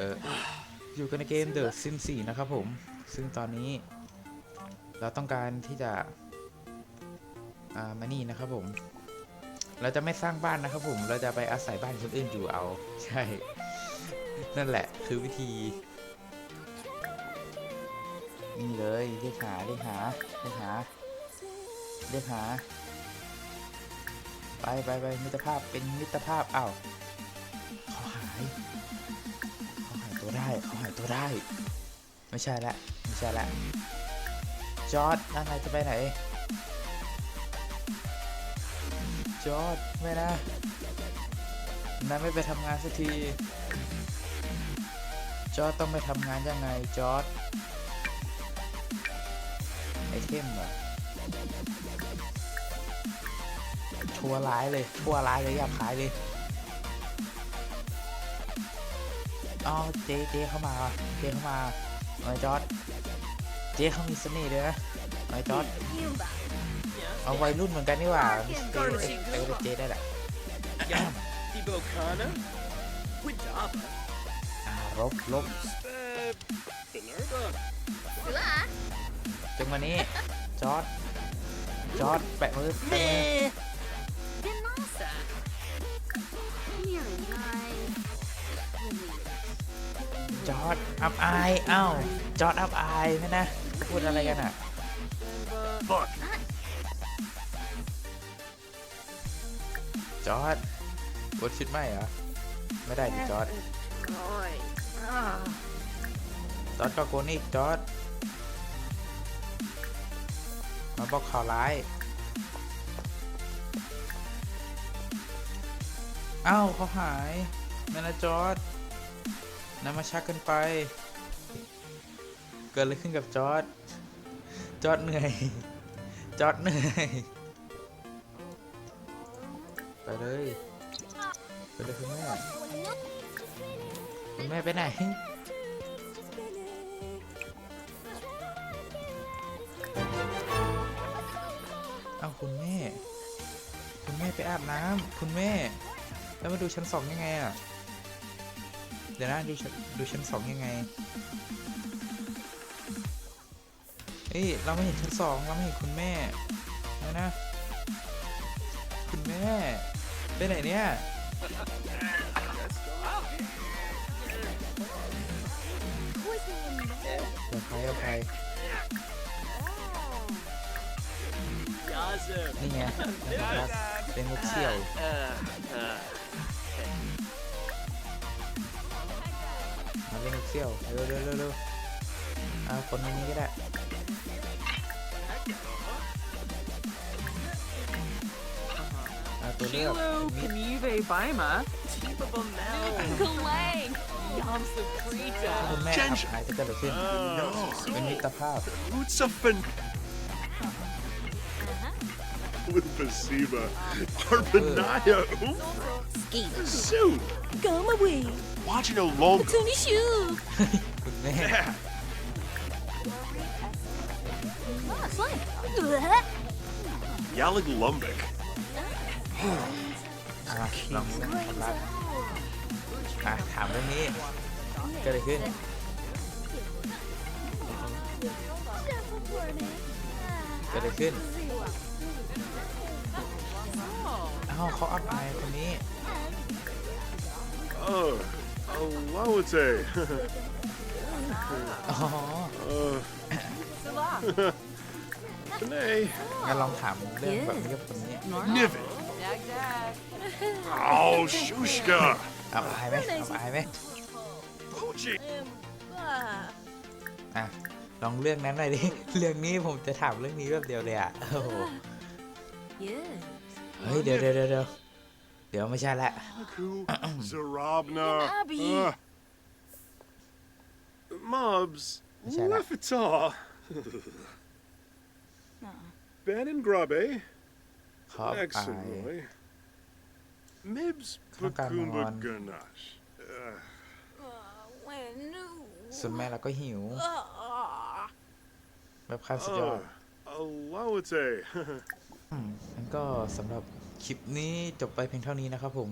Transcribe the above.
อออยู่กันในเกม The Sims 4 นะครับผม ซึ่งตอนนี้ เราต้องการที่จะ อ่า มานี่นะครับผม เราจะไม่สร้างบ้านนะครับผม เราจะไปอาศัยบ้านคนอื่นอยู่เอา ใช่ นั่นแหละคือวิธี นี่เลยเรียกหาเรียกหาเรียกหาเรียกหา ไปไปไปมิตรภาพเป็นมิตรภาพอ้าว เขาหายตัวได้ ไม่ใช่ละไม่ใช่ละจอร์ดนั่นนจะไปไหนจอร์ดไม่นะนายไม่ไปทำงานสักที จอร์ดต้องไปทำงานยังไงจอร์ดไอเทมเหรอชัวร้ายเลยชัวร้ายเลยอยากขายเลย อ๋อเจ๊เจ๊เข้ามาเจ๊เข้ามาไอ้ยจอร์ดเจ๊เขามีเสน่ห์ด้วยนะไอ้ยจอร์ดเอาวัยรุ่นเหมือนกันนี่หว่าเจ๊เอ้ยเอ้ยเจ๊ได้แหละ Thibaut Kana? Widaba? อ่ารบลบ Uh, Minerva? จังวันนี้จอร์ดจอร์ดแปะมือแปะมือ จอร์ดอับอายเอ้าจอร์ดอับอายนะนะพูดอะไรกันอะ Fuck. จอร์ดบดชุดไหมเหรอไม่ได้ดิจอร์ด Oi. Ah. จอร์ดก็โกนอีกจอร์ดมาบอกข่าวร้ายเอ้าเขาหายแม่นะจอร์ด น้ำมาชักกันไป เกิดอะไรขึ้นกับจอร์ดจอร์ดเหนื่อย จอร์ดเหนื่อย ไปเลย ไปเลยคุณแม่ คุณแม่ไปไหน เอาคุณแม่ คุณแม่ไปอาบน้ำคุณแม่ แล้วมาดูชั้นสองยังไงอะ ดี๋ยวนะดูดูชั้นสองยังไงเอ้ยเราไม่เห็นชั้นสองเราไม่เห็นคุณแม่นะนะ คุณแม่ไปไหนเนี่ยอภัยอภัยนี่ไงนะครับเป็นมุกเสี่ยว เล่นเซี่ยวเร็วเร็วเร็วเอาคนในนี้ก็ได้ตัวเลือก Kilo มิด Kanive Baima. Typical now. Galang. Yamsa ถ้าคุณแม่ครับหายจะเกิดอะไรขึ้นเป็นมิตรภาพ Utsafan. Lupasiba. Arpanaya. Ski. Sue. Come away. Watching a long. Tony Shoe. คุณแม่ Ah, slime. Yalig Lumbic. อะลองเรื่องความรักอะถามเรื่องนี้เกิดอะไรขึ้น เกิดอะไรขึ้นอ้าวเขาอับอายคนนี้ Oh. Alawate. อ๋อ Uh. Nay. งั้นลองถามเรื่องแบบนี้กับคนนี้ Niven. Dag dag. Oh, Shushka. อับอายไหมอับอายไหม Poochie. อะ ลองเรื่องนั้นหน่อยดิ เรื่องนี้ผมจะถามเรื่องนี้แบบเดียวเลยอะ โอ้โห Yeah. เฮ้ยเดี๋ยวเดี๋ยวเดี๋ยวเดี๋ยวเดี๋ยวไม่ใช่ละ Aku. Zarabna. Abby. Uh, Mobs. Shut up. Lefita. Ben and Grubby. เขาอับอาย Exonoy. Mibs Come on, Bakumba on. Ganache. Uh, When no. ส่วนแม่เราก็หิว Ah. แบบขั้นสุดยอด uh, Alawate. อืมงั้น ก็สำหรับคลิปนี้จบไปเพียงเท่านี้นะครับผม